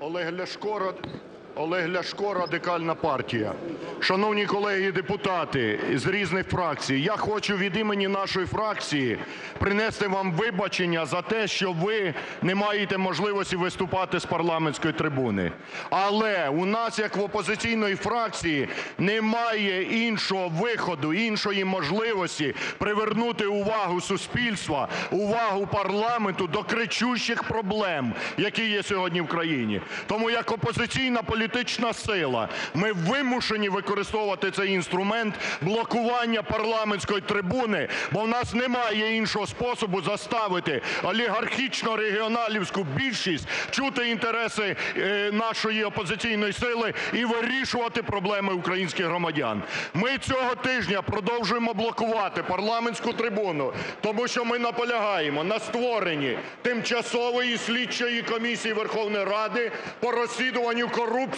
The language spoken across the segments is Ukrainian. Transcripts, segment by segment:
Олег Ляшко, Олег Ляшко, Радикальна партія. Шановні колеги депутати з різних фракцій, я хочу від імені нашої фракції принести вам вибачення за те, що ви не маєте можливості виступати з парламентської трибуни. Але у нас, як в опозиційної фракції, немає іншого виходу, іншої можливості привернути увагу суспільства, увагу парламенту до кричущих проблем, які є сьогодні в країні. Тому як опозиційна політична сила ми вимушені використовувати цей інструмент блокування парламентської трибуни, бо в нас немає іншого способу заставити олігархічно-регіоналівську більшість чути інтереси е, нашої опозиційної сили і вирішувати проблеми українських громадян. Ми цього тижня продовжуємо блокувати парламентську трибуну, тому що ми наполягаємо на створенні тимчасової слідчої комісії Верховної Ради по розслідуванню корупції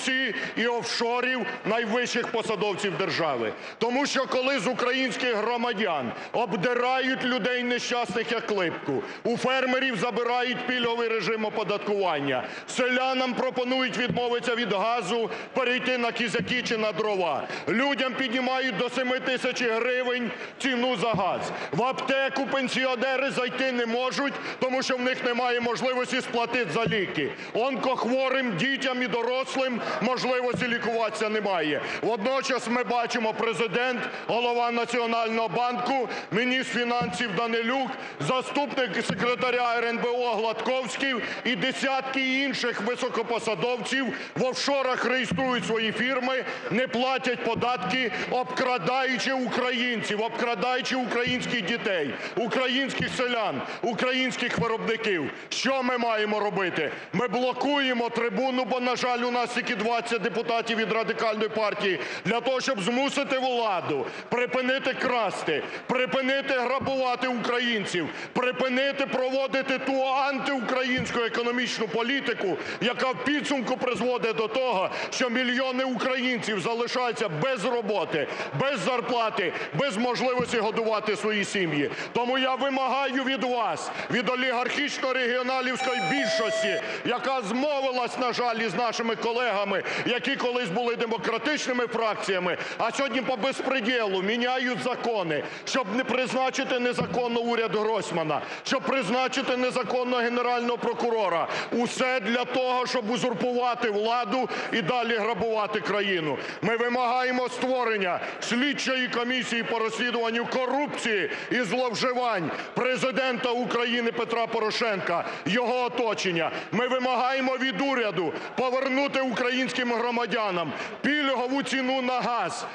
і офшорів найвищих посадовців держави. Тому що коли з українських громадян обдирають людей нещасних, як липку, у фермерів забирають пільговий режим оподаткування, селянам пропонують відмовитися від газу, перейти на кізяки чи на дрова, людям піднімають до 7 тисяч гривень ціну за газ, в аптеку пенсіонери зайти не можуть, тому що в них немає можливості сплатити за ліки, онкохворим дітям і дорослим можливості лікуватися немає. Водночас ми бачимо, Президент, Голова Національного банку, міністр фінансів Данилюк, заступник секретаря РНБО Гладковський і десятки інших високопосадовців в офшорах реєструють свої фірми, не платять податки, обкрадаючи українців, обкрадаючи українських дітей, українських селян, українських виробників. Що ми маємо робити? Ми блокуємо трибуну, бо, на жаль, у нас тільки 20 депутатів від Радикальної партії, для того, щоб змусити владу припинити красти, припинити грабувати українців, припинити проводити ту антиукраїнську економічну політику, яка в підсумку призводить до того, що мільйони українців залишаються без роботи, без зарплати, без можливості годувати свої сім'ї. Тому я вимагаю від вас, від олігархічно-регіоналівської більшості, яка змовилась, на жаль, із нашими колегами, які колись були демократичними фракціями, а сьогодні по безпредєлу міняють закони, щоб не призначити незаконно уряд Гройсмана, щоб призначити незаконно Генерального прокурора. Усе для того, щоб узурпувати владу і далі грабувати країну. Ми вимагаємо створення слідчої комісії по розслідуванню корупції і зловживань Президента України Петра Порошенка, його оточення. Ми вимагаємо від уряду повернути українським громадянам. Пільгову ціну на газ,